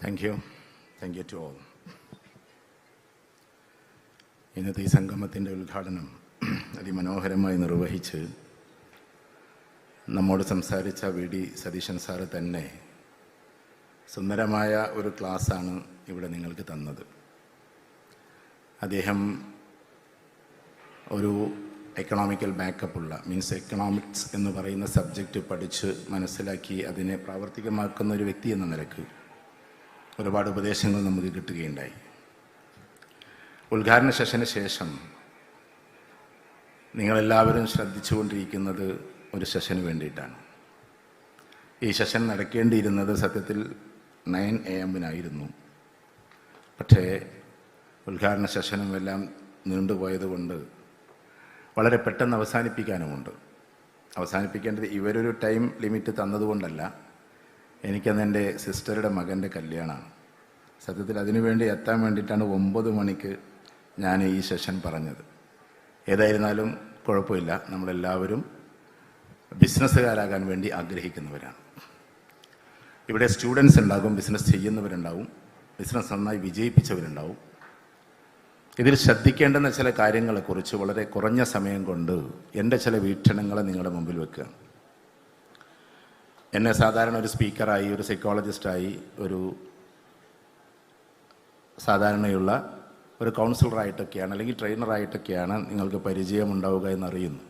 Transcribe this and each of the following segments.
Thank you thank you to all ഇന്നത്തെ ഈ സംഗമത്തിന്റെ ഉദ്ഘാടനം അതിമനോഹരമായി നിർവഹിച്ച് നമ്മോട് സംസാരിച്ച വി ഡി സതീശൻ സാറ് തന്നെ സുന്ദരമായ ഒരു ക്ലാസ്സാണ് ഇവിടെ നിങ്ങൾക്ക് തന്നത്. അദ്ദേഹം ഒരു എക്കണോമിക്കൽ ബാക്കപ്പുള്ള മീൻസ് എക്കണോമിക്സ് എന്ന് പറയുന്ന സബ്ജക്റ്റ് പഠിച്ച് മനസ്സിലാക്കി അതിനെ പ്രാവർത്തികമാക്കുന്ന ഒരു വ്യക്തി എന്ന നിലയ്ക്ക് ഒരുപാട് ഉപദേശങ്ങൾ നമുക്ക് കിട്ടുകയുണ്ടായി. ഉദ്ഘാടന സെഷന് ശേഷം നിങ്ങളെല്ലാവരും ശ്രദ്ധിച്ചുകൊണ്ടിരിക്കുന്നത് ഒരു സെഷന് വേണ്ടിയിട്ടാണ്. ഈ സെഷൻ നടക്കേണ്ടിയിരുന്നത് സത്യത്തിൽ നയൻ എ എമ്മിനായിരുന്നു. പക്ഷേ ഉദ്ഘാടന സെഷനും എല്ലാം നീണ്ടുപോയതുകൊണ്ട് വളരെ പെട്ടെന്ന് അവസാനിപ്പിക്കാനുമുണ്ട്. അവസാനിപ്പിക്കേണ്ടത് ഇവരൊരു ടൈം ലിമിറ്റ് തന്നതുകൊണ്ടല്ല. എനിക്കന്ന് എന്റെ സിസ്റ്ററുടെ മകന്റെ കല്യാണമാണ്. സത്യത്തിൽ അതിനുവേണ്ടി എത്താൻ വേണ്ടിയിട്ടാണ് ഒമ്പത് മണിക്ക് ഞാൻ ഈ സെഷൻ പറഞ്ഞത്. ഏതായിരുന്നാലും കുഴപ്പമില്ല. നമ്മളെല്ലാവരും ബിസിനസ്സുകാരാകാൻ വേണ്ടി ആഗ്രഹിക്കുന്നവരാണ്. ഇവിടെ സ്റ്റുഡൻസ് ഉണ്ടാകും ബിസിനസ് ചെയ്യുന്നവരുണ്ടാവും ബിസിനസ് നന്നായി വിജയിപ്പിച്ചവരുണ്ടാവും. ഇതിൽ ശ്രദ്ധിക്കേണ്ടുന്ന ചില കാര്യങ്ങളെക്കുറിച്ച് വളരെ കുറഞ്ഞ സമയം കൊണ്ട് എന്റെ ചില വീക്ഷണങ്ങളെ നിങ്ങളുടെ മുമ്പിൽ വെക്കുക എന്നെ സാധാരണ ഒരു സ്പീക്കറായി ഒരു സൈക്കോളജിസ്റ്റായി ഒരു സാധാരണയുള്ള ഒരു കൗൺസിലറായിട്ടൊക്കെയാണ് അല്ലെങ്കിൽ ട്രെയിനറായിട്ടൊക്കെയാണ് നിങ്ങൾക്ക് പരിചയമുണ്ടാവുക എന്നറിയുന്നു.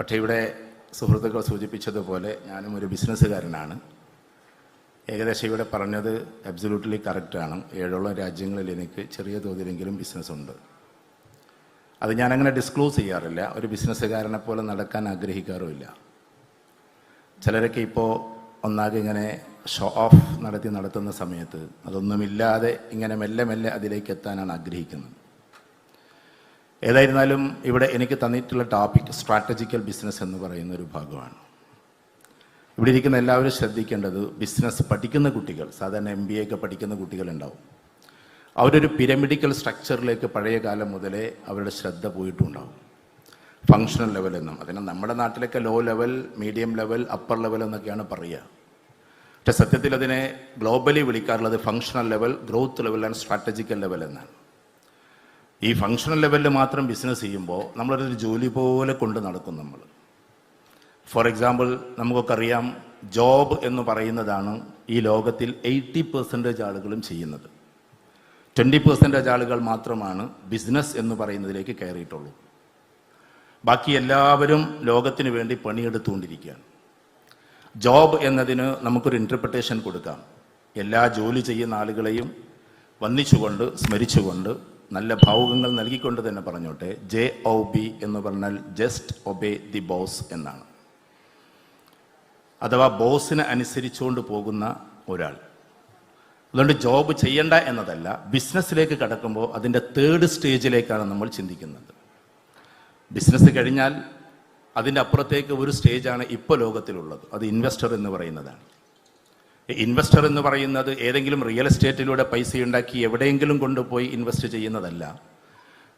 പക്ഷേ ഇവിടെ സുഹൃത്തുക്കൾ സൂചിപ്പിച്ചതുപോലെ ഞാനും ഒരു ബിസിനസ്സുകാരനാണ്. ഏകദേശം ഇവിടെ പറഞ്ഞത് അബ്സല്യൂട്ട്ലി കറക്റ്റാണ് ഏഴോളം രാജ്യങ്ങളിൽ എനിക്ക് ചെറിയ തോതിലെങ്കിലും ബിസിനസ്സുണ്ട്. അത് ഞാനങ്ങനെ ഡിസ്ക്ലോസ് ചെയ്യാറില്ല. ഒരു ബിസിനസ്സുകാരനെ പോലെ നടക്കാൻ ആഗ്രഹിക്കാറുമില്ല. ചിലരൊക്കെ ഇപ്പോൾ ഒന്നാകെ ഇങ്ങനെ ഷോ ഓഫ് നടത്തി നടത്തുന്ന സമയത്ത് അതൊന്നുമില്ലാതെ ഇങ്ങനെ മെല്ലെ മെല്ലെ അതിലേക്ക് എത്താനാണ് ആഗ്രഹിക്കുന്നത്. ഏതായിരുന്നാലും ഇവിടെ എനിക്ക് തന്നിട്ടുള്ള ടോപ്പിക് സ്ട്രാറ്റജിക്കൽ ബിസിനസ് എന്ന് പറയുന്ന ഒരു ഭാഗമാണ്. ഇവിടെ ഇരിക്കുന്ന എല്ലാവരും ശ്രദ്ധിക്കേണ്ടത് ബിസിനസ് പഠിക്കുന്ന കുട്ടികൾ സാധാരണ എം ബി എ ഒക്കെ പഠിക്കുന്ന കുട്ടികളുണ്ടാവും. അവരൊരു പിരമിഡിക്കൽ സ്ട്രക്ചറിലേക്ക് പഴയ കാലം മുതലേ അവരുടെ ശ്രദ്ധ പോയിട്ടുണ്ടാവും. ഫങ്ഷണൽ ലെവൽ എന്നും. അതിന് നമ്മുടെ നാട്ടിലൊക്കെ low level medium level upper level എന്നൊക്കെയാണ് പറയുക. പക്ഷെ സത്യത്തിൽ അതിനെ globally വിളിക്കാറുള്ളത് functional level growth level and strategical level എന്നാണ്. ഈ ഫങ്ഷണൽ ലെവലിൽ മാത്രം ബിസിനസ് ചെയ്യുമ്പോൾ നമ്മളൊരു ജോലി പോലെ കൊണ്ട് നടക്കും നമ്മൾ ഫോർ എക്സാമ്പിൾ നമുക്കൊക്കെ അറിയാം ജോബ് എന്ന് പറയുന്നതാണ് ഈ ലോകത്തിൽ എയ്റ്റി പെർസെന്റേജ് ആളുകളും ചെയ്യുന്നത്. ട്വന്റി പെർസെന്റേജ് ആളുകൾ മാത്രമാണ് ബിസിനസ് എന്ന് പറയുന്നതിലേക്ക് കയറിയിട്ടുള്ളൂ. ബാക്കി എല്ലാവരും ലോകത്തിന് വേണ്ടി പണിയെടുത്തുകൊണ്ടിരിക്കുകയാണ്. ജോബ് എന്നതിന് നമുക്കൊരു ഇന്റർപ്രിട്ടേഷൻ കൊടുക്കാം. എല്ലാ ജോലി ചെയ്യുന്ന ആളുകളെയും വന്ദിച്ചുകൊണ്ട് സ്മരിച്ചുകൊണ്ട് നല്ല ഭാവുകങ്ങൾ നൽകിക്കൊണ്ട് തന്നെ പറഞ്ഞോട്ടെ. ജെ ഒ ബി എന്ന് പറഞ്ഞാൽ ജസ്റ്റ് ഒബേ ദി ബോസ് എന്നാണ്. അഥവാ ബോസിനെ അനുസരിച്ചുകൊണ്ട് പോകുന്ന ഒരാൾ. അതുകൊണ്ട് ജോബ് ചെയ്യണ്ട എന്നതല്ല ബിസിനസ്സിലേക്ക് കടക്കുമ്പോൾ അതിന്റെ തേർഡ് സ്റ്റേജിലേക്കാണ് നമ്മൾ ചിന്തിക്കുന്നത്. ബിസിനസ് കഴിഞ്ഞാൽ അതിന്റെ അപ്പുറത്തേക്ക് ഒരു സ്റ്റേജാണ് ഇപ്പോൾ ലോകത്തിലുള്ളത്. അത് ഇൻവെസ്റ്റർ എന്ന് പറയുന്നതാണ്. ഇൻവെസ്റ്റർ എന്ന് പറയുന്നത് ഏതെങ്കിലും റിയൽ എസ്റ്റേറ്റിലൂടെ പൈസ ഉണ്ടാക്കി എവിടെയെങ്കിലും കൊണ്ടുപോയി ഇൻവെസ്റ്റ് ചെയ്യുന്നതല്ല.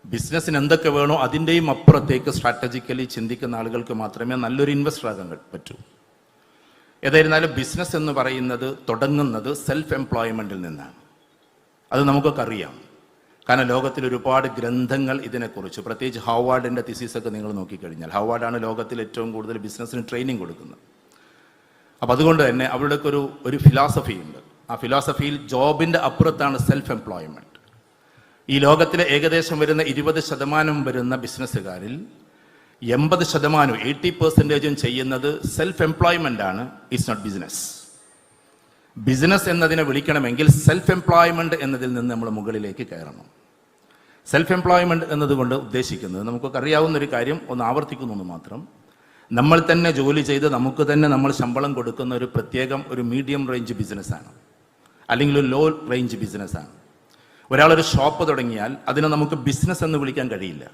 ബിസിനസ്സിന് എന്തൊക്കെ വേണോ അതിന്റെയും അപ്പുറത്തേക്ക് സ്ട്രാറ്റജിക്കലി ചിന്തിക്കുന്ന ആളുകൾക്ക് മാത്രമേ നല്ലൊരു ഇൻവെസ്റ്റർ ആകാൻ പറ്റൂ. ഏതായിരുന്നാലും ബിസിനസ് എന്ന് പറയുന്നത് തുടങ്ങുന്നത് സെൽഫ് എംപ്ലോയ്മെന്റിൽ നിന്നാണ്. അത് നമുക്കൊക്കെ അറിയാം. കാരണം ലോകത്തിൽ ഒരുപാട് ഗ്രന്ഥങ്ങൾ ഇതിനെക്കുറിച്ച് പ്രത്യേകിച്ച് ഹവാർഡിന്റെ തിസീസൊക്കെ നിങ്ങൾ നോക്കിക്കഴിഞ്ഞാൽ ഹവാർഡാണ് ലോകത്തിൽ ഏറ്റവും കൂടുതൽ ബിസിനസ്സിന് ട്രെയിനിങ് കൊടുക്കുന്നത്. അപ്പം അതുകൊണ്ട് തന്നെ അവരുടെയൊക്കെ ഒരു ഒരു ഫിലോസഫി ഉണ്ട്. ആ ഫിലോസഫിയിൽ ജോബിന്റെ അപ്പുറത്താണ് സെൽഫ് എംപ്ലോയ്മെന്റ് ഈ ലോകത്തിലെ ഏകദേശം വരുന്ന ഇരുപത് ശതമാനം വരുന്ന ബിസിനസ്സുകാരിൽ എൺപത് ശതമാനവും എയ്റ്റി പെർസെന്റേജും ചെയ്യുന്നത് സെൽഫ് എംപ്ലോയ്മെന്റ് ആണ് ഇറ്റ്സ് നോട്ട് ബിസിനസ് ബിസിനസ് എന്നതിനെ വിളിക്കണമെങ്കിൽ സെൽഫ് എംപ്ലോയ്മെന്റ് എന്നതിൽ നിന്ന് നമ്മൾ മുകളിലേക്ക് കയറണം. സെൽഫ് എംപ്ലോയ്മെന്റ് എന്നതുകൊണ്ട് ഉദ്ദേശിക്കുന്നത് നമുക്കൊക്കെ അറിയാവുന്ന ഒരു കാര്യം ഒന്ന് ആവർത്തിക്കുന്നു മാത്രം. നമ്മൾ തന്നെ ജോലി ചെയ്ത് നമുക്ക് തന്നെ നമ്മൾ ശമ്പളം കൊടുക്കുന്ന ഒരു പ്രത്യേകം ഒരു മീഡിയം റേഞ്ച് ബിസിനസ്സാണ് അല്ലെങ്കിൽ ഒരു ലോ റേഞ്ച് ബിസിനസ്സാണ് ഒരാളൊരു ഷോപ്പ് തുടങ്ങിയാൽ അതിനെ നമുക്ക് ബിസിനസ് എന്ന് വിളിക്കാൻ കഴിയില്ല.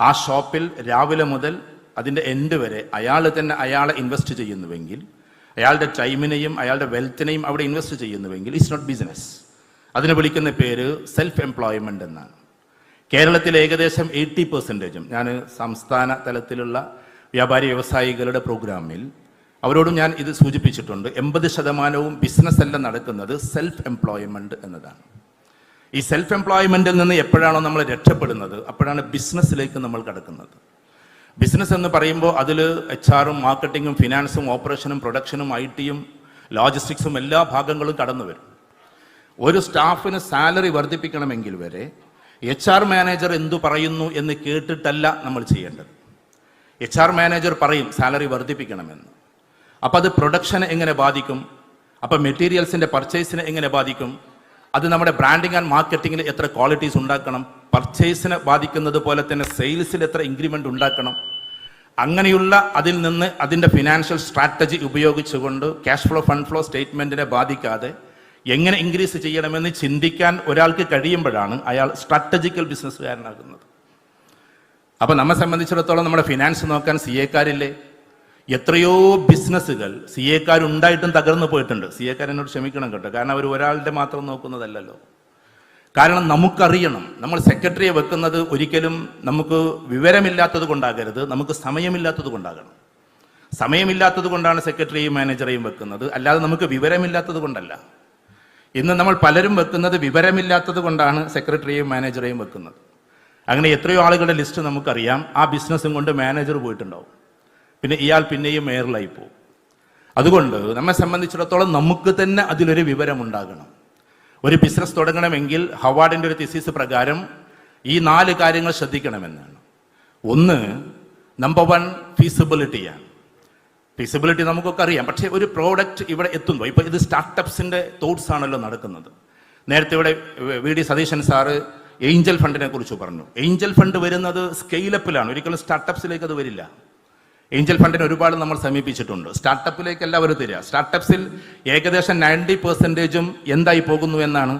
ആ ഷോപ്പിൽ രാവിലെ മുതൽ അതിന്റെ എൻഡ് വരെ അയാൾ തന്നെ അയാളെ ഇൻവെസ്റ്റ് ചെയ്യുന്നുവെങ്കിൽ അയാളുടെ ടൈമിനെയും അയാളുടെ വെൽത്തിനെയും അവിടെ ഇൻവെസ്റ്റ് ചെയ്യുന്നുവെങ്കിൽ ഇറ്റ്സ് നോട്ട് ബിസിനസ്. അതിനെ വിളിക്കുന്ന പേര് സെൽഫ് എംപ്ലോയ്മെന്റ് എന്നാണ്. കേരളത്തിൽ ഏകദേശം എയ്റ്റി പെർസെന്റേജും ഞാൻ സംസ്ഥാന തലത്തിലുള്ള വ്യാപാരി വ്യവസായികളുടെ പ്രോഗ്രാമിൽ അവരോടും ഞാൻ ഇത് സൂചിപ്പിച്ചിട്ടുണ്ട്. എൺപത് ശതമാനവും ബിസിനസ് എല്ലാം നടക്കുന്നത് സെൽഫ് എംപ്ലോയ്മെന്റ് എന്നതാണ്. ഈ സെൽഫ് എംപ്ലോയ്മെന്റിൽ നിന്ന് എപ്പോഴാണോ നമ്മൾ രക്ഷപ്പെടുന്നത് അപ്പോഴാണ് ബിസിനസ്സിലേക്ക് നമ്മൾ കടക്കുന്നത്. ബിസിനസ് എന്ന് പറയുമ്പോൾ അതിൽ എച്ച് ആറും മാർക്കറ്റിങ്ങും ഫിനാൻസും ഓപ്പറേഷനും പ്രൊഡക്ഷനും ഐ ടിയും ലോജിസ്റ്റിക്സും എല്ലാ ഭാഗങ്ങളും കടന്നു വരും. ഒരു സ്റ്റാഫിന് സാലറി വർദ്ധിപ്പിക്കണമെങ്കിൽ വരെ എച്ച് ആർ മാനേജർ എന്തു പറയുന്നു എന്ന് കേട്ടിട്ടല്ല നമ്മൾ ചെയ്യേണ്ടത്. എച്ച് ആർ മാനേജർ പറയും സാലറി വർദ്ധിപ്പിക്കണമെന്ന്. അപ്പം അത് പ്രൊഡക്ഷനെ എങ്ങനെ ബാധിക്കും? അപ്പം മെറ്റീരിയൽസിന്റെ പർച്ചേസിനെ എങ്ങനെ ബാധിക്കും? അത് നമ്മുടെ ബ്രാൻഡിങ് ആൻഡ് മാർക്കറ്റിങ്ങിൽ എത്ര ക്വാളിറ്റീസ് ഉണ്ടാക്കണം? പർച്ചേസിനെ ബാധിക്കുന്നത് പോലെ തന്നെ സെയിൽസിൽ എത്ര ഇൻക്രിമെന്റ് ഉണ്ടാക്കണം? അങ്ങനെയുള്ള അതിൽ നിന്ന് അതിന്റെ ഫിനാൻഷ്യൽ സ്ട്രാറ്റജി ഉപയോഗിച്ചുകൊണ്ട് ക്യാഷ് ഫ്ലോ ഫണ്ട് ഫ്ലോ സ്റ്റേറ്റ്മെന്റിനെ ബാധിക്കാതെ എങ്ങനെ ഇൻക്രീസ് ചെയ്യണമെന്ന് ചിന്തിക്കാൻ ഒരാൾക്ക് കഴിയുമ്പോഴാണ് അയാൾ സ്ട്രാറ്റജിക്കൽ ബിസിനസ്സുകാരനാകുന്നത് അപ്പോൾ നമ്മെ സംബന്ധിച്ചിടത്തോളം നമ്മുടെ ഫിനാൻസ് നോക്കാൻ സി എക്കാരില്ലേ എത്രയോ ബിസിനസ്സുകൾ സി എക്കാരുണ്ടായിട്ടും തകർന്നു പോയിട്ടുണ്ട്. സി എക്കാരനോട് ക്ഷമിക്കണം കേട്ടോ. കാരണം അവർ ഒരാളുടെ മാത്രം നോക്കുന്നതല്ലല്ലോ. കാരണം നമുക്കറിയണം. നമ്മൾ സെക്രട്ടറിയെ വെക്കുന്നത് ഒരിക്കലും നമുക്ക് വിവരമില്ലാത്തത് കൊണ്ടാകരുത്. നമുക്ക് സമയമില്ലാത്തത് കൊണ്ടാകണം. സമയമില്ലാത്തത് കൊണ്ടാണ് സെക്രട്ടറിയും മാനേജറെയും വെക്കുന്നത്. അല്ലാതെ നമുക്ക് വിവരമില്ലാത്തത് കൊണ്ടല്ല. ഇന്ന് നമ്മൾ പലരും വെക്കുന്നത് വിവരമില്ലാത്തത് കൊണ്ടാണ് സെക്രട്ടറിയും മാനേജറെയും വെക്കുന്നത്. അങ്ങനെ എത്രയോ ആളുകളുടെ ലിസ്റ്റ് നമുക്കറിയാം. ആ ബിസിനസ്സും കൊണ്ട് മാനേജർ പോയിട്ടുണ്ടാവും. പിന്നെ ഇയാൾ പിന്നെയും മേയറിലായി പോകും. അതുകൊണ്ട് നമ്മെ സംബന്ധിച്ചിടത്തോളം നമുക്ക് തന്നെ അതിലൊരു വിവരമുണ്ടാകണം. ഒരു ബിസിനസ് തുടങ്ങണമെങ്കിൽ ഹവാർഡിന്റെ ഒരു തിസീസ് പ്രകാരം ഈ നാല് കാര്യങ്ങൾ ശ്രദ്ധിക്കണമെന്നാണ്. ഒന്ന് നമ്പർ വൺ ഫീസിബിലിറ്റിയാണ് ഫീസിബിലിറ്റി നമുക്കൊക്കെ അറിയാം. പക്ഷേ ഒരു പ്രോഡക്റ്റ് ഇവിടെ എത്തുന്നു ഇപ്പോൾ ഇത് സ്റ്റാർട്ടപ്സിന്റെ തോട്ട്സ് ആണല്ലോ നടക്കുന്നത്. നേരത്തെ ഇവിടെ V D Satheesan sir angel ഫണ്ടിനെ കുറിച്ച് പറഞ്ഞു. ഏഞ്ചൽ ഫണ്ട് വരുന്നത് സ്കെയിലപ്പിലാണ് ഒരിക്കലും സ്റ്റാർട്ടപ്സിലേക്ക് അത് വരില്ല. ഏഞ്ചൽ ഫണ്ടിനെ ഒരുപാട് നമ്മൾ സമീപിച്ചിട്ടുണ്ട്. സ്റ്റാർട്ടപ്പിലേക്ക് എല്ലാവരും തരിക. സ്റ്റാർട്ടപ്സിൽ ഏകദേശം നയന്റി പെർസെന്റേജും എന്തായി പോകുന്നു എന്നാണ്?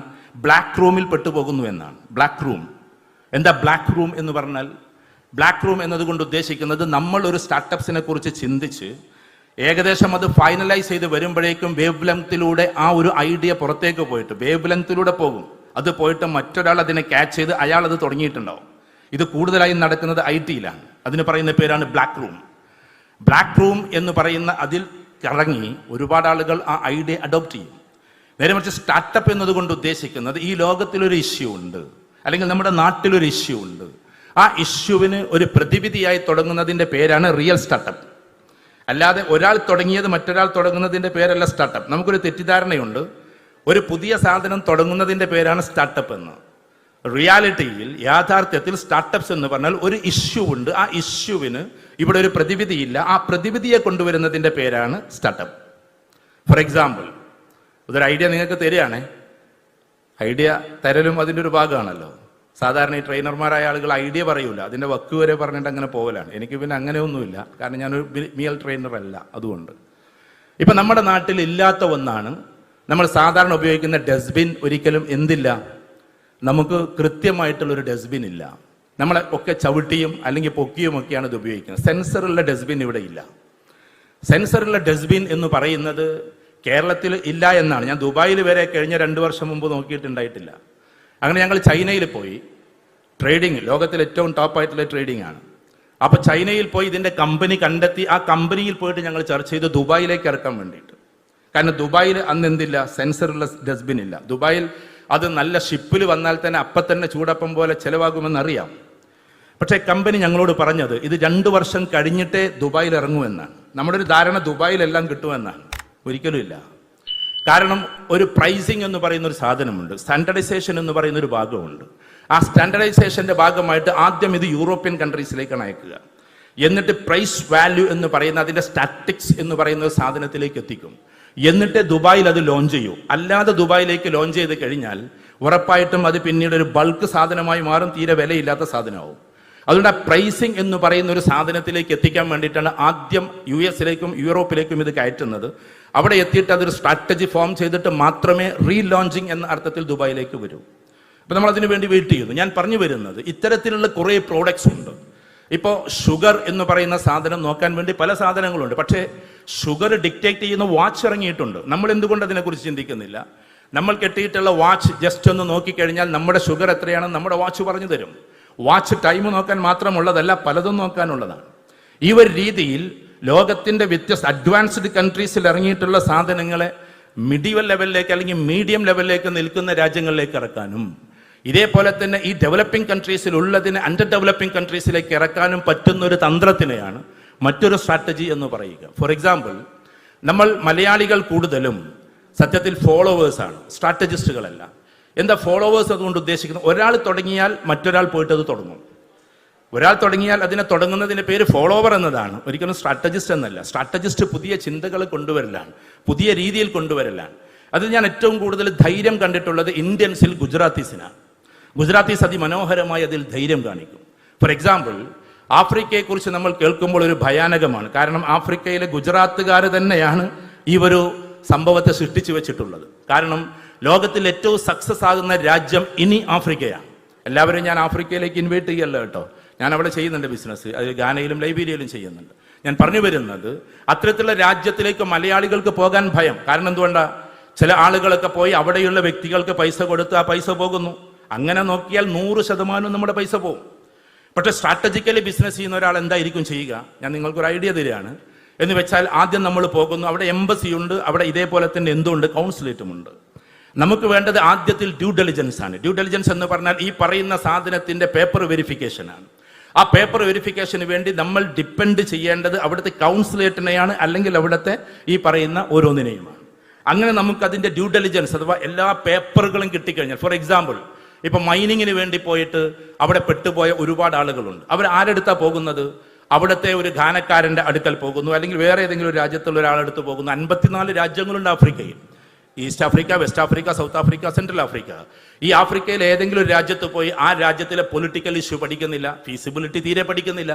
ബ്ലാക്ക് റൂമിൽ പെട്ടുപോകുന്നു എന്നാണ്. Black room. എന്താ ബ്ലാക്ക് റൂം എന്ന് പറഞ്ഞാൽ? ബ്ലാക്ക് റൂം എന്നതുകൊണ്ട് ഉദ്ദേശിക്കുന്നത് നമ്മൾ ഒരു സ്റ്റാർട്ടപ്സിനെ കുറിച്ച് ചിന്തിച്ച് ഏകദേശം അത് ഫൈനലൈസ് ചെയ്ത് വരുമ്പോഴേക്കും വേവ് ലെങ്ത്തിലൂടെ ആ ഒരു ഐഡിയ പുറത്തേക്ക് പോയിട്ട് വേവ് ലെങ്ത്തിലൂടെ പോകും. അത് പോയിട്ട് മറ്റൊരാൾ അതിനെ ക്യാച്ച് ചെയ്ത് അയാൾ അത് തുടങ്ങിയിട്ടുണ്ടാവും. ഇത് കൂടുതലായും നടക്കുന്നത് ഐ ടിയിലാണ് അതിന് പറയുന്ന പേരാണ് ബ്ലാക്ക് റൂം. ബ്ലാക്ക് റൂം എന്ന് പറയുന്ന അതിൽ ഇറങ്ങി ഒരുപാട് ആളുകൾ ആ ഐഡിയ അഡോപ്റ്റ് ചെയ്യും. നേരെ മറിച്ച് സ്റ്റാർട്ടപ്പ് എന്നതുകൊണ്ട് ഉദ്ദേശിക്കുന്നത് ഈ ലോകത്തിലൊരു ഇഷ്യൂ ഉണ്ട്. അല്ലെങ്കിൽ നമ്മുടെ നാട്ടിലൊരു ഇഷ്യൂ ഉണ്ട്. ആ ഇഷ്യൂവിന് ഒരു പ്രതിവിധിയായി തുടങ്ങുന്നതിന്റെ പേരാണ് റിയൽ സ്റ്റാർട്ടപ്പ് അല്ലാതെ ഒരാൾ തുടങ്ങിയത് മറ്റൊരാൾ തുടങ്ങുന്നതിന്റെ പേരല്ല സ്റ്റാർട്ടപ്പ് നമുക്കൊരു തെറ്റിദ്ധാരണയുണ്ട്. ഒരു പുതിയ സാധനം തുടങ്ങുന്നതിന്റെ പേരാണ് സ്റ്റാർട്ടപ്പ് എന്ന്. റിയാലിറ്റിയിൽ യാഥാർത്ഥ്യത്തിൽ സ്റ്റാർട്ടപ്സ് എന്ന് പറഞ്ഞാൽ ഒരു ഇഷ്യൂ ഉണ്ട്. ആ ഇഷ്യൂവിന് ഇവിടെ ഒരു പ്രതിവിധിയില്ല. ആ പ്രതിവിധിയെ കൊണ്ടുവരുന്നതിന്റെ പേരാണ് സ്റ്റാർട്ടപ്പ് ഫോർ എക്സാമ്പിൾ ഇതൊരു ഐഡിയ നിങ്ങൾക്ക് തരികയാണേ. ഐഡിയ തരലും അതിന്റെ ഒരു ഭാഗമാണല്ലോ. സാധാരണ ഈ ട്രെയിനർമാരായ ആളുകൾ ഐഡിയ പറയൂല. അതിന്റെ വക്ക് വരെ പറഞ്ഞിട്ട് അങ്ങനെ പോകലാണ് എനിക്ക് പിന്നെ അങ്ങനെയൊന്നുമില്ല കാരണം ഞാനൊരു മിയൽ ട്രെയിനർ അല്ല. അതുകൊണ്ട്. ഇപ്പം നമ്മുടെ നാട്ടിൽ ഇല്ലാത്ത ഒന്നാണ് നമ്മൾ സാധാരണ ഉപയോഗിക്കുന്ന ഡസ്റ്റ്ബിൻ ഒരിക്കലും എന്തില്ല. നമുക്ക് കൃത്യമായിട്ടുള്ളൊരു ഡസ്റ്റ്ബിൻ ഇല്ല. നമ്മളെ ഒക്കെ ചവിട്ടിയും അല്ലെങ്കിൽ പൊക്കിയും ഒക്കെയാണ് ഇത് ഉപയോഗിക്കുന്നത്. സെൻസറുള്ള ഡസ്റ്റ്ബിൻ ഇവിടെ ഇല്ല. സെൻസറുള്ള ഡസ്റ്റ്ബിൻ എന്ന് പറയുന്നത് കേരളത്തിൽ ഇല്ല എന്നാണ്. ഞാൻ ദുബായിൽ വരെ കഴിഞ്ഞ രണ്ട് വർഷം മുമ്പ് നോക്കിയിട്ടുണ്ടായിട്ടില്ല. അങ്ങനെ ഞങ്ങൾ ചൈനയിൽ പോയി. ട്രേഡിങ് ലോകത്തിൽ ഏറ്റവും ടോപ്പ് ആയിട്ടുള്ള ട്രേഡിംഗ് ആണ്. അപ്പോൾ ചൈനയിൽ പോയി ഇതിന്റെ കമ്പനി കണ്ടെത്തി ആ കമ്പനിയിൽ പോയിട്ട് ഞങ്ങൾ ചർച്ച ചെയ്ത് ദുബായിലേക്ക് ഇറക്കാൻ വേണ്ടിയിട്ട്. കാരണം ദുബായിൽ അന്ന് എന്തില്ല? സെൻസറുള്ള ഡസ്റ്റ്ബിൻ ഇല്ല. ദുബായിൽ അത് നല്ല ഷിപ്പിൽ വന്നാൽ തന്നെ അപ്പം തന്നെ ചൂടപ്പം പോലെ ചിലവാകുമെന്നറിയാം പക്ഷേ കമ്പനി ഞങ്ങളോട് പറഞ്ഞത് ഇത് രണ്ട് വർഷം കഴിഞ്ഞിട്ടേ ദുബായിൽ ഇറങ്ങുമെന്നാണ്. നമ്മുടെ ഒരു ധാരണ ദുബായിലെല്ലാം കിട്ടുമെന്നാണ്. ഒരിക്കലും ഇല്ല. കാരണം ഒരു പ്രൈസിങ് എന്ന് പറയുന്ന ഒരു സാധനമുണ്ട് സ്റ്റാൻഡർഡൈസേഷൻ എന്ന് പറയുന്ന ഒരു ഭാഗമുണ്ട്. ആ സ്റ്റാൻഡർഡൈസേഷന്റെ ഭാഗമായിട്ട് ആദ്യം ഇത് യൂറോപ്യൻ കൺട്രീസിലേക്കാണ് അയക്കുക. എന്നിട്ട് പ്രൈസ് വാല്യൂ എന്ന് പറയുന്ന അതിന്റെ സ്റ്റാറ്റിക്സ് എന്ന് പറയുന്ന സാധനത്തിലേക്ക് എത്തിക്കും. എന്നിട്ട് ദുബായിൽ അത് ലോഞ്ച് ചെയ്യൂ. അല്ലാതെ ദുബായിലേക്ക് ലോഞ്ച് ചെയ്ത് കഴിഞ്ഞാൽ ഉറപ്പായിട്ടും അത് പിന്നീട് ഒരു ബൾക്ക് സാധനമായി മാറും തീരെ വിലയില്ലാത്ത സാധനമാവും. അതുകൊണ്ട് ആ പ്രൈസിങ് എന്ന് പറയുന്ന ഒരു സാധനത്തിലേക്ക് എത്തിക്കാൻ വേണ്ടിയിട്ടാണ് ആദ്യം യു എസിലേക്കും യൂറോപ്പിലേക്കും ഇത് കയറ്റുന്നത്. അവിടെ എത്തിയിട്ട് അതൊരു സ്ട്രാറ്റജി ഫോം ചെയ്തിട്ട് മാത്രമേ റീലോഞ്ചിങ് എന്ന അർത്ഥത്തിൽ ദുബായിലേക്ക് വരൂ. അപ്പോൾ നമ്മൾ അതിനു വേണ്ടി വെയിറ്റ് ചെയ്യുന്നു. ഞാൻ പറഞ്ഞു വരുന്നത് ഇത്തരത്തിലുള്ള കുറേ പ്രോഡക്ട്സ് ഉണ്ട്. ഇപ്പോൾ ഷുഗർ എന്ന് പറയുന്ന സാധനം നോക്കാൻ വേണ്ടി പല സാധനങ്ങളുണ്ട്. പക്ഷേ ഷുഗർ ഡിക്റ്റേറ്റ് ചെയ്യുന്ന വാച്ച് ഇറങ്ങിയിട്ടുണ്ട്. നമ്മൾ എന്തുകൊണ്ട് അതിനെക്കുറിച്ച് ചിന്തിക്കുന്നില്ല? നമ്മൾ കെട്ടിയിട്ടുള്ള വാച്ച് ജസ്റ്റ് ഒന്ന് നോക്കിക്കഴിഞ്ഞാൽ നമ്മുടെ ഷുഗർ എത്രയാണെന്ന് നമ്മുടെ വാച്ച് പറഞ്ഞു തരും. വാച്ച് ടൈം നോക്കാൻ മാത്രമുള്ളതല്ല പലതും നോക്കാനുള്ളതാണ്. ഈ ഒരു രീതിയിൽ ലോകത്തിന്റെ വ്യത്യസ്ത അഡ്വാൻസ്ഡ് കൺട്രീസിൽ ഇറങ്ങിയിട്ടുള്ള സാധനങ്ങളെ മിഡിവൽ ലെവലിലേക്ക് അല്ലെങ്കിൽ മീഡിയം ലെവലിലേക്ക് നിൽക്കുന്ന രാജ്യങ്ങളിലേക്ക് ഇറക്കാനും ഇതേപോലെ തന്നെ ഈ ഡെവലപ്പിംഗ് കൺട്രീസിൽ ഉള്ളതിനെ അണ്ടർ ഡെവലപ്പിംഗ് കൺട്രീസിലേക്ക് ഇറക്കാനും പറ്റുന്ന ഒരു തന്ത്രത്തിനെയാണ് മറ്റൊരു സ്ട്രാറ്റജി എന്ന് പറയുക. ഫോർ എക്സാമ്പിൾ നമ്മൾ മലയാളികൾ കൂടുതലും സത്യത്തിൽ ഫോളോവേഴ്സാണ് സ്ട്രാറ്റജിസ്റ്റുകളല്ല എന്താ ഫോളോവേഴ്സ് അതുകൊണ്ട് ഉദ്ദേശിക്കുന്നത്? ഒരാൾ തുടങ്ങിയാൽ മറ്റൊരാൾ പോയിട്ട് അത് തുടങ്ങും. ഒരാൾ തുടങ്ങിയാൽ അതിനെ തുടങ്ങുന്നതിന്റെ പേര് ഫോളോവർ എന്നതാണ്. ഒരിക്കലും സ്ട്രാറ്റജിസ്റ്റ് എന്നല്ല. സ്ട്രാറ്റജിസ്റ്റ് പുതിയ ചിന്തകൾ കൊണ്ടുവരലാണ്. പുതിയ രീതിയിൽ കൊണ്ടുവരലാണ്. അത് ഞാൻ ഏറ്റവും കൂടുതൽ ധൈര്യം കണ്ടിട്ടുള്ളത് ഇന്ത്യൻസിൽ ഗുജറാത്തീസിനാണ് ഗുജറാത്തീസ് അതിമനോഹരമായി അതിൽ ധൈര്യം കാണിക്കും. ഫോർ എക്സാമ്പിൾ ആഫ്രിക്കയെക്കുറിച്ച് നമ്മൾ കേൾക്കുമ്പോൾ ഒരു ഭയാനകമാണ്. കാരണം ആഫ്രിക്കയിലെ ഗുജറാത്തുകാർ തന്നെയാണ് ഈ ഒരു സംഭവത്തെ സൃഷ്ടിച്ചു വെച്ചിട്ടുള്ളത്. കാരണം ലോകത്തിൽ ഏറ്റവും സക്സസ് ആകുന്ന രാജ്യം ഇനി ആഫ്രിക്കയാണ്. എല്ലാവരും ഞാൻ ആഫ്രിക്കയിലേക്ക് ഇൻവൈറ്റ് ചെയ്യല്ല കേട്ടോ. ഞാൻ അവിടെ ചെയ്യുന്നുണ്ട് ബിസിനസ് അത് ഗാനയിലും ലൈബീരിയയിലും ചെയ്യുന്നുണ്ട്. ഞാൻ പറഞ്ഞു വരുന്നത് അത്തരത്തിലുള്ള രാജ്യത്തിലേക്ക് മലയാളികൾക്ക് പോകാൻ ഭയം. കാരണം എന്തുകൊണ്ടാ? ചില ആളുകളൊക്കെ പോയി അവിടെയുള്ള വ്യക്തികൾക്ക് പൈസ കൊടുത്ത് ആ പൈസ പോകുന്നു. അങ്ങനെ നോക്കിയാൽ നൂറ് ശതമാനം നമ്മുടെ പൈസ പോകും. പക്ഷേ സ്ട്രാറ്റജിക്കലി ബിസിനസ് ചെയ്യുന്ന ഒരാൾ എന്തായിരിക്കും ചെയ്യുക? ഞാൻ നിങ്ങൾക്കൊരു ഐഡിയ തരികയാണ്. എന്ന് വെച്ചാൽ ആദ്യം നമ്മൾ പോകുന്നു. അവിടെ എംബസി ഉണ്ട്. അവിടെ ഇതേപോലെ തന്നെ എന്തുണ്ട്? കൗൺസിലേറ്റും ഉണ്ട്. നമുക്ക് വേണ്ടത് ആദ്യത്തിൽ ഡ്യൂ ഡെലിജൻസ് ആണ്. ഡ്യൂ ഡെലിജൻസ് എന്ന് പറഞ്ഞാൽ ഈ പറയുന്ന സാധനത്തിന്റെ പേപ്പർ വെരിഫിക്കേഷൻ ആണ്. ആ പേപ്പർ വെരിഫിക്കേഷന് വേണ്ടി നമ്മൾ ഡിപ്പെൻഡ് ചെയ്യേണ്ടത് അവിടുത്തെ കൗൺസിലേറ്റിനെയാണ് അല്ലെങ്കിൽ അവിടുത്തെ ഈ പറയുന്ന ഓരോന്നിനെയുമാണ്. അങ്ങനെ നമുക്ക് അതിന്റെ ഡ്യൂ ഡെലിജൻസ് അഥവാ എല്ലാ പേപ്പറുകളും കിട്ടിക്കഴിഞ്ഞാൽ ഫോർ എക്സാമ്പിൾ ഇപ്പൊ മൈനിങ്ങിന് വേണ്ടി പോയിട്ട് അവിടെ പെട്ടുപോയ ഒരുപാട് ആളുകളുണ്ട്. അവർ ആരെടുത്താ പോകുന്നത്? അവിടുത്തെ ഒരു ഘാനക്കാരന്റെ അടുക്കൽ പോകുന്നു. അല്ലെങ്കിൽ വേറെ ഏതെങ്കിലും രാജ്യത്തുള്ള ഒരാളെടുത്ത് പോകുന്നു. അൻപത്തിനാല് രാജ്യങ്ങളുണ്ട് ആഫ്രിക്കയിൽ. East Africa West Africa South Africa Central Africa. ഈ ആഫ്രിക്കയിൽ ഏതെങ്കിലും ഒരു രാജ്യത്ത് പോയി ആ രാജ്യത്തിലെ പൊളിറ്റിക്കൽ ഇഷ്യൂ പഠിക്കുന്നില്ല ഫീസിബിലിറ്റി തീരെ പഠിക്കുന്നില്ല.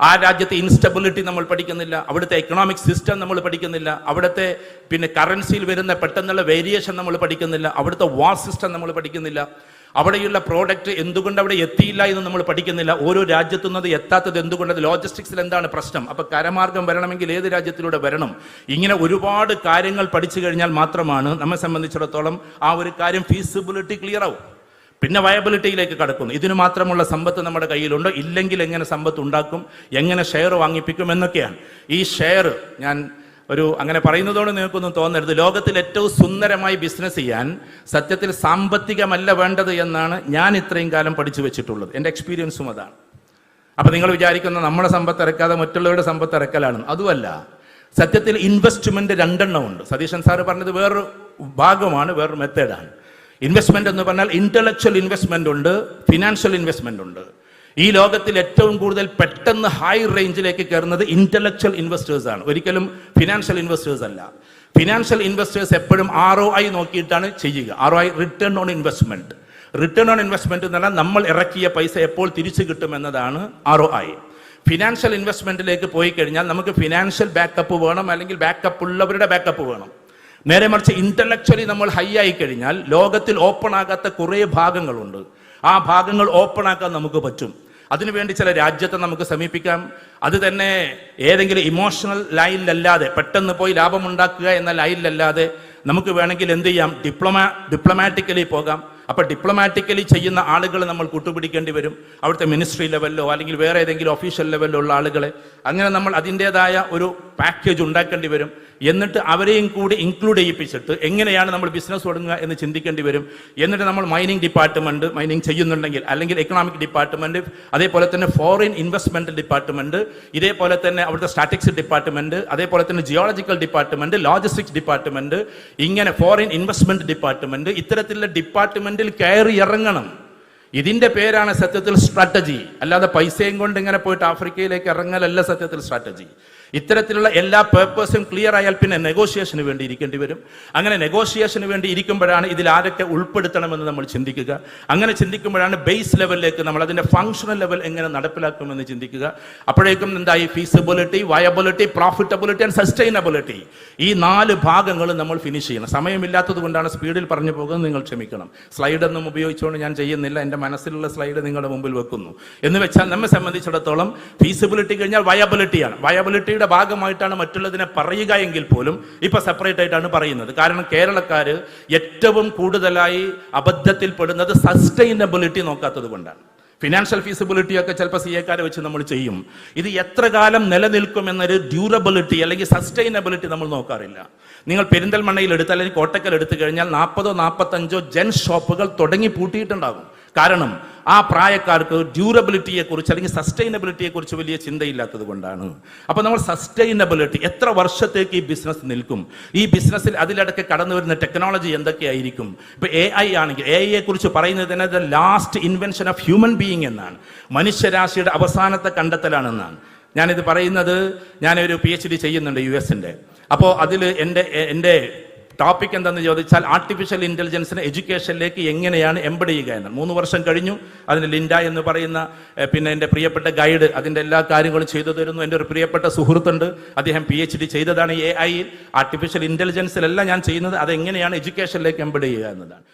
ആ രാജ്യത്തെ ഇൻസ്റ്റബിലിറ്റി നമ്മൾ പഠിക്കുന്നില്ല അവിടുത്തെ എക്കണോമിക് സിസ്റ്റം നമ്മൾ പഠിക്കുന്നില്ല അവിടുത്തെ പിന്നെ കറൻസിയിൽ വരുന്ന പെട്ടെന്നുള്ള വേരിയേഷൻ നമ്മൾ പഠിക്കുന്നില്ല അവിടുത്തെ വാർ സിസ്റ്റം നമ്മൾ പഠിക്കുന്നില്ല. അവിടെയുള്ള പ്രോഡക്റ്റ് എന്തുകൊണ്ട് അവിടെ എത്തിയില്ല എന്ന് നമ്മൾ പഠിക്കുന്നില്ല. ഓരോ രാജ്യത്തു നിന്ന് എത്താത്തത് എന്തുകൊണ്ടത്? ലോജിസ്റ്റിക്സിൽ എന്താണ് പ്രശ്നം? അപ്പൊ കരമാർഗം വരണമെങ്കിൽ ഏത് രാജ്യത്തിലൂടെ വരണം? ഇങ്ങനെ ഒരുപാട് കാര്യങ്ങൾ പഠിച്ചു കഴിഞ്ഞാൽ മാത്രമാണ് നമ്മെ സംബന്ധിച്ചിടത്തോളം ആ ഒരു കാര്യം ഫീസിബിലിറ്റി ക്ലിയർ ആവും. പിന്നെ വയബിലിറ്റിയിലേക്ക് കടക്കുന്നു. ഇതിന് മാത്രമുള്ള സമ്പത്ത് നമ്മുടെ കയ്യിലുണ്ടോ. ഇല്ലെങ്കിൽ എങ്ങനെ സമ്പത്ത് ഉണ്ടാക്കും? എങ്ങനെ ഷെയർ വാങ്ങിപ്പിക്കും എന്നൊക്കെയാണ്. ഈ ഷെയർ ഞാൻ ഒരു അങ്ങനെ പറയുന്നതോട് നിങ്ങൾക്കൊന്നും തോന്നരുത്. ലോകത്തിൽ ഏറ്റവും സുന്ദരമായി ബിസിനസ് ചെയ്യാൻ സത്യത്തിൽ സാമ്പത്തികമല്ല വേണ്ടത് എന്നാണ് ഞാൻ ഇത്രയും കാലം പഠിച്ചു വെച്ചിട്ടുള്ളത്. എന്റെ എക്സ്പീരിയൻസും അതാണ്. അപ്പം നിങ്ങൾ വിചാരിക്കുന്ന നമ്മുടെ സമ്പത്ത് ഇറക്കാതെ മറ്റുള്ളവരുടെ സമ്പത്ത് ഇറക്കലാണ്. അതുമല്ല സത്യത്തിൽ ഇൻവെസ്റ്റ്മെന്റ് രണ്ടെണ്ണം ഉണ്ട്. സതീശൻ സാറ് പറഞ്ഞത് വേറൊരു ഭാഗമാണ് വേറൊരു മെത്തേഡാണ് ഇൻവെസ്റ്റ്മെന്റ് എന്ന് പറഞ്ഞാൽ ഇന്റലക്ച്വൽ ഇൻവെസ്റ്റ്മെന്റ് ഉണ്ട് ഫിനാൻഷ്യൽ ഇൻവെസ്റ്റ്മെന്റ് ഉണ്ട്. ഈ ലോകത്തിൽ ഏറ്റവും കൂടുതൽ പെട്ടെന്ന് ഹൈ റേഞ്ചിലേക്ക് കയറുന്നത് ഇന്റലക്ച്വൽ ഇൻവെസ്റ്റേഴ്സ് ആണ്. ഒരിക്കലും ഫിനാൻഷ്യൽ ഇൻവെസ്റ്റേഴ്സ് അല്ല. ഫിനാൻഷ്യൽ ഇൻവെസ്റ്റേഴ്സ് എപ്പോഴും ആർ ഒ ഐ നോക്കിയിട്ടാണ് ചെയ്യുക. R O I return on investment return on investment എന്ന് പറഞ്ഞാൽ നമ്മൾ ഇറക്കിയ പൈസ എപ്പോൾ തിരിച്ചു കിട്ടുമെന്നതാണ് ആർ ഒ ഐ ഫിനാൻഷ്യൽ ഇൻവെസ്റ്റ്മെന്റിലേക്ക് പോയി കഴിഞ്ഞാൽ നമുക്ക് ഫിനാൻഷ്യൽ ബാക്കപ്പ് വേണം അല്ലെങ്കിൽ ബാക്കപ്പ് ഉള്ളവരുടെ ബാക്കപ്പ് വേണം. നേരെ മറിച്ച് ഇന്റലക്ച്വലി നമ്മൾ ഹൈ ആയി കഴിഞ്ഞാൽ ലോകത്തിൽ ഓപ്പൺ ആകാത്ത കുറേ ഭാഗങ്ങളുണ്ട്. ആ ഭാഗങ്ങൾ ഓപ്പൺ ആക്കാൻ നമുക്ക് പറ്റും. അതിനുവേണ്ടി ചില രാജ്യത്തെ നമുക്ക് സമീപിക്കാം. അത് തന്നെ ഏതെങ്കിലും ഇമോഷണൽ ലൈനിലല്ലാതെ പെട്ടെന്ന് പോയി ലാഭമുണ്ടാക്കുക എന്ന ലൈനിലല്ലാതെ നമുക്ക് വേണമെങ്കിൽ എന്ത് ചെയ്യാം? ഡിപ്ലോമാ ഡിപ്ലോമാറ്റിക്കലി പോകാം. അപ്പൊ ഡിപ്ലോമാറ്റിക്കലി ചെയ്യുന്ന ആളുകൾ നമ്മൾ കൂട്ടുപിടിക്കേണ്ടി വരും. അവിടുത്തെ മിനിസ്ട്രി ലെവലിലോ അല്ലെങ്കിൽ വേറെ ഏതെങ്കിലും ഒഫീഷ്യൽ ലെവലിലോ ഉള്ള ആളുകളെ. അങ്ങനെ നമ്മൾ അതിന്റെതായ ഒരു പാക്കേജ് ഉണ്ടാക്കേണ്ടി വരും. എന്നിട്ട് അവരെയും കൂടി ഇൻക്ലൂഡ് ചെയ്യിപ്പിച്ചിട്ട് എങ്ങനെയാണ് നമ്മൾ ബിസിനസ് തുടങ്ങുക എന്ന് ചിന്തിക്കേണ്ടി വരും. എന്നിട്ട് നമ്മൾ മൈനിങ് ഡിപ്പാർട്ട്മെന്റ് മൈനിങ് ചെയ്യുന്നുണ്ടെങ്കിൽ അല്ലെങ്കിൽ എക്കണോമിക് ഡിപ്പാർട്ട്മെന്റ് അതേപോലെ തന്നെ ഫോറിൻ ഇൻവെസ്റ്റ്മെന്റ് ഡിപ്പാർട്ട്മെന്റ് ഇതേപോലെ തന്നെ അവിടുത്തെ സ്റ്റാറ്റിക്സ് ഡിപ്പാർട്ട്മെന്റ് അതേപോലെ തന്നെ ജിയോളജിക്കൽ ഡിപ്പാർട്ട്മെന്റ് ലോജിസ്റ്റിക്സ് ഡിപ്പാർട്ട്മെന്റ് ഇങ്ങനെ ഫോറിൻ ഇൻവെസ്റ്റ്മെന്റ് ഡിപ്പാർട്ട്മെന്റ് ഇത്തരത്തിലുള്ള ഡിപ്പാർട്ട്മെന്റിൽ കയറി ഇറങ്ങണം. ഇതിന്റെ പേരാണ് സത്യത്തിൽ സ്ട്രാറ്റജി അല്ലാതെ പൈസയും കൊണ്ട് ഇങ്ങനെ പോയിട്ട് ആഫ്രിക്കയിലേക്ക് ഇറങ്ങലല്ല സത്യത്തിൽ സ്ട്രാറ്റജി ഇത്തരത്തിലുള്ള എല്ലാ പേപ്പേഴ്സും ക്ലിയർ ആയാൽ പിന്നെ നെഗോഷിയേഷന് വേണ്ടി ഇരിക്കേണ്ടി വരും. അങ്ങനെ നെഗോഷിയേഷന് വേണ്ടി ഇരിക്കുമ്പോഴാണ് ഇതിൽ ആരൊക്കെ ഉൾപ്പെടുത്തണമെന്ന് നമ്മൾ ചിന്തിക്കുക. അങ്ങനെ ചിന്തിക്കുമ്പോഴാണ് ബേസ് ലെവലിലേക്ക് നമ്മൾ അതിന്റെ ഫങ്ഷണൽ ലെവൽ എങ്ങനെ നടപ്പിലാക്കുമെന്ന് ചിന്തിക്കുക. അപ്പോഴേക്കും എന്തായി? Feasibility viability profitability and sustainability ഈ നാല് ഭാഗങ്ങൾ നമ്മൾ ഫിനിഷ് ചെയ്യണം. സമയമില്ലാത്തത് കൊണ്ടാണ് സ്പീഡിൽ പറഞ്ഞു പോകുന്നത്. നിങ്ങൾ ക്ഷമിക്കണം. സ്ലൈഡ് ഒന്നും ഉപയോഗിച്ചുകൊണ്ട് ഞാൻ ചെയ്യുന്നില്ല. എന്റെ മനസ്സിലുള്ള സ്ലൈഡ് നിങ്ങളുടെ മുമ്പിൽ വെക്കുന്നു. എന്ന് വെച്ചാൽ നമ്മെ സംബന്ധിച്ചിടത്തോളം ഫീസിബിലിറ്റി കഴിഞ്ഞാൽ വയബിലിറ്റിയാണ് വയബിലിറ്റിയുടെ ഭാഗമായിട്ടാണ് മറ്റുള്ളതിനെ പറയുക എങ്കിൽ പോലും ഇപ്പൊ സെപ്പറേറ്റ് ആയിട്ടാണ് പറയുന്നത്. കാരണം കേരളക്കാർ ഏറ്റവും കൂടുതലായി അബദ്ധത്തിൽ പെടുന്നത് സസ്റ്റൈനബിലിറ്റി നോക്കാത്തത് കൊണ്ടാണ്. ഫിനാൻഷ്യൽ ഫീസിബിലിറ്റി ഒക്കെ ചിലപ്പോൾ സി എക്കാരെ വെച്ച് നമ്മൾ ചെയ്യും. ഇത് എത്ര കാലം നിലനിൽക്കും എന്നൊരു ഡ്യൂറബിലിറ്റി അല്ലെങ്കിൽ സസ്റ്റൈനബിലിറ്റി നമ്മൾ നോക്കാറില്ല. നിങ്ങൾ പെരിന്തൽമണ്ണയിൽ എടുത്ത് അല്ലെങ്കിൽ കോട്ടക്കൽ എടുത്തു കഴിഞ്ഞാൽ നാൽപ്പതോ നാൽപ്പത്തഞ്ചോ ജെൻ ഷോപ്പുകൾ തുടങ്ങി പൂട്ടിയിട്ടുണ്ടാകും. കാരണം ആ പ്രായക്കാർക്ക് ഡ്യൂറബിലിറ്റിയെ കുറിച്ച് അല്ലെങ്കിൽ സസ്റ്റൈനബിലിറ്റിയെ കുറിച്ച് വലിയ ചിന്തയില്ലാത്തത് കൊണ്ടാണ്. അപ്പോൾ നമ്മൾ സസ്റ്റൈനബിലിറ്റി എത്ര വർഷത്തേക്ക് ഈ ബിസിനസ് നിൽക്കും? ഈ ബിസിനസ്സിൽ അതിലിടയ്ക്ക് കടന്നു വരുന്ന ടെക്നോളജി എന്തൊക്കെയായിരിക്കും? ഇപ്പൊ എ ഐ ആണെങ്കിൽ എ ഐയെ കുറിച്ച് പറയുന്നത് തന്നെ the last invention of human being എന്നാണ്. മനുഷ്യരാശിയുടെ അവസാനത്തെ കണ്ടെത്തലാണെന്നാണ്. ഞാനിത് പറയുന്നത് ഞാനൊരു പി എച്ച് ഡി ചെയ്യുന്നുണ്ട് യു എസിന്റെ അപ്പോൾ അതിൽ എന്റെ എന്റെ ടോപ്പിക് എന്തെന്ന് ചോദിച്ചാൽ ആർട്ടിഫിഷ്യൽ ഇന്റലിജൻസിനെ എഡ്യൂക്കേഷനിലേക്ക് എങ്ങനെയാണ് എംബഡ് ചെയ്യുക എന്ന്. മൂന്ന് വർഷം കഴിഞ്ഞു അതിന് ലിൻഡ എന്ന് പറയുന്ന പിന്നെ എന്റെ പ്രിയപ്പെട്ട ഗൈഡ് അതിന്റെ എല്ലാ കാര്യങ്ങളും ചെയ്തു തരുന്നു. എന്റെ ഒരു പ്രിയപ്പെട്ട സുഹൃത്തുണ്ട് അദ്ദേഹം പി എച്ച് ഡി ചെയ്തതാണ് എ ഐയിൽ ആർട്ടിഫിഷ്യൽ ഇന്റലിജൻസിലല്ല ഞാൻ ചെയ്യുന്നത് അതെങ്ങനെയാണ് എഡ്യൂക്കേഷനിലേക്ക് എംബഡ് ചെയ്യുക എന്നതാണ്.